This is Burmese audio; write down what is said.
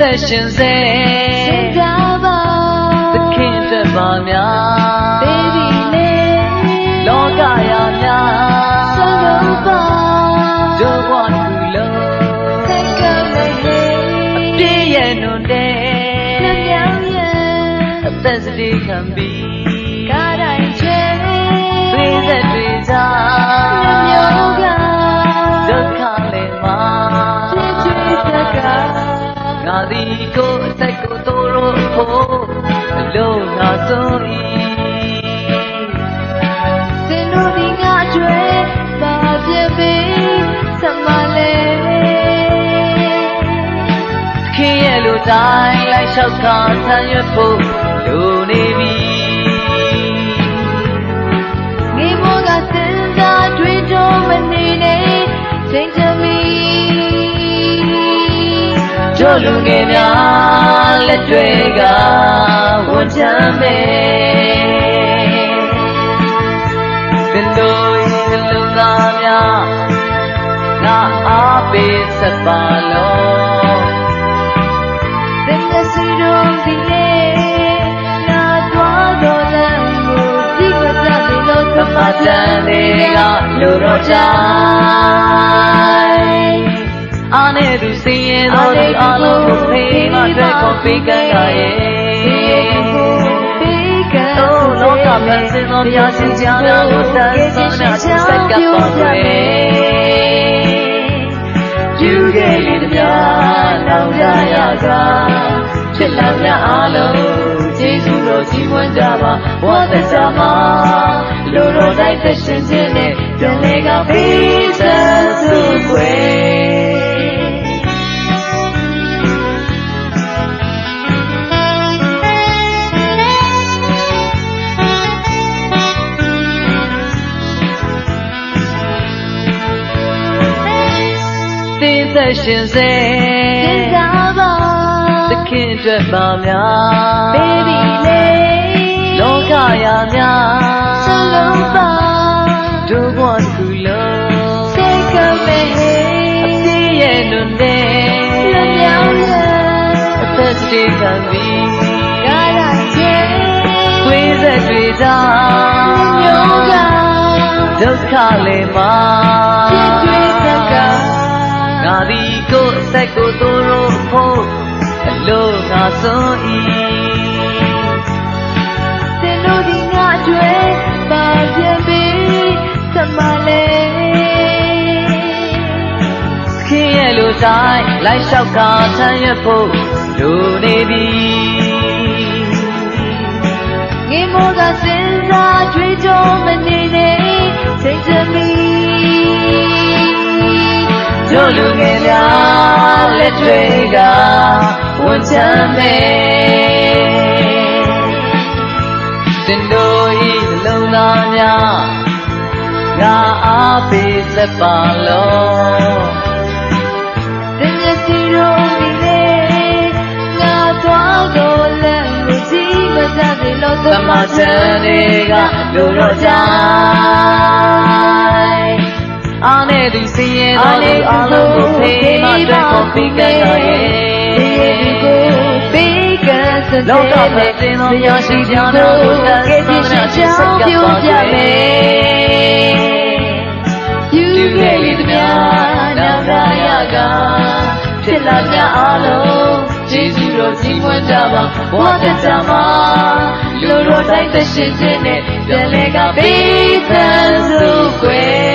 သင်သက်ရှင်စေစင်ကြပါသခင်အတွက်ပါများ baby လေးလောကရာများစလုံးပါဒုဘဝတစ်ခုလုံးစိတ်ကလေးအပြည့်ရဲ့နုန်တဲ့နှစ်ပြောင်းရဲ့အသက်စတိခံပြီး သည်ကိုယ်အသက်ကိုသူတို့ဖို့အလုံးငါဆုံး၏စင်တို့ဒီငါအကျွဲပါပြပေးသမလေးခင်ရဲ့လူတိုင်းလိုက်လျှောက်ခါဆန်းရွက်ဖို့ တို့လူငယ်များလက်တွေကဝန်ချမ်းမယ်သင်တို့ရဲ့လူသားများငါအားပေးဆက်ပါလို့သင်တဲ့စီတော့ဒီလေငါသွားတော့လမ်းကိုဒီကစားနေလို့သမာတန်တွေကလူတော်ကြိုင်အာနေ သူစင်ရင်တော်သူအလုံးကိုဖေးမအတွက်ကိုပေးကမ်းကြရဲ့ပေးကံသောလောကမင်းစင်တော်ပြရှင်ကြများကိုတန်ဆန်းနာသူစက်ကပ်ပါွယ်ယူခဲ့ရသည်များနောင်ကြရကဖြစ်လာများအလုံးကျေးဇူးတော်ကြီးပွင့်ကြပါဘဝသက်စာမှာလူတော်တိုင်းသက်ရှင်ခြင်းနဲ့ပြန်လေကပေးစံစုွယ် သင်သက်ရှင်စေစင်စားပါသခင်အတွက်ပါများ baby လေးလောကရာများစလုံးပါဒုဘဝတစ်ခုလုံးစိတ်ကမဲ့အပြည့်ရဲ့နုန်နဲ့လက်ပြောင်းရဲ့အသက်စတေခံပြီးကားတိုင်းချဲသွေးသက်တွေသာမျိုးကဒုက္ခလည်းမှာချစ်တွေ့တက်ကငါ သည်ကိုယ်အသက်ကိုသူတို့ဖို့အလို့ငါဆုံး၏စင်တို့ဒီငါအကျွဲပါပြပေးသမလေးခင်ရဲ့လူတိုင်းလိုက်လျှောက်ကဆန်းရွက်ဖို့လိုနေပြီငေမောကစင်စားတွေ့တော့မနေနဲ့ချိန် တို့လူငယ်များလက်တွေကဝန်ချမ်းမယ်စင်တို့ဤနှလုံးသားများငါအားပေးစက်ပါလို့တင်ရစီတော့ဒီလေငါသွားတော့လမ်းကိုကြည့်မတတ်သေးလို့သမချန်တွေကလူတော်ကြိုင် အားနဲ့သူစည်ရင်တော်သူအလုံးကိုဖေးမအတွက်ကိုပြီးကြရဲ့ပေးကစတဲ့လောကမစင်သောများရှိကြများကိုတန်ဆန်းနာချစ်စက်ကပ်ပါကြမယ်ယူဒီခဲ့လေလေသသမျှမျှနောနောင်င်ရရရရကကဖြစ်လာကြအလုံးကျေးဇူးတော်ကြီးပွင့်ကြပါဘဝသက်ကြမှာလူတော်တိုင်းသက်ရှင်ခြင်းနဲ့ပြန်လဲကပေးသံစုွယ်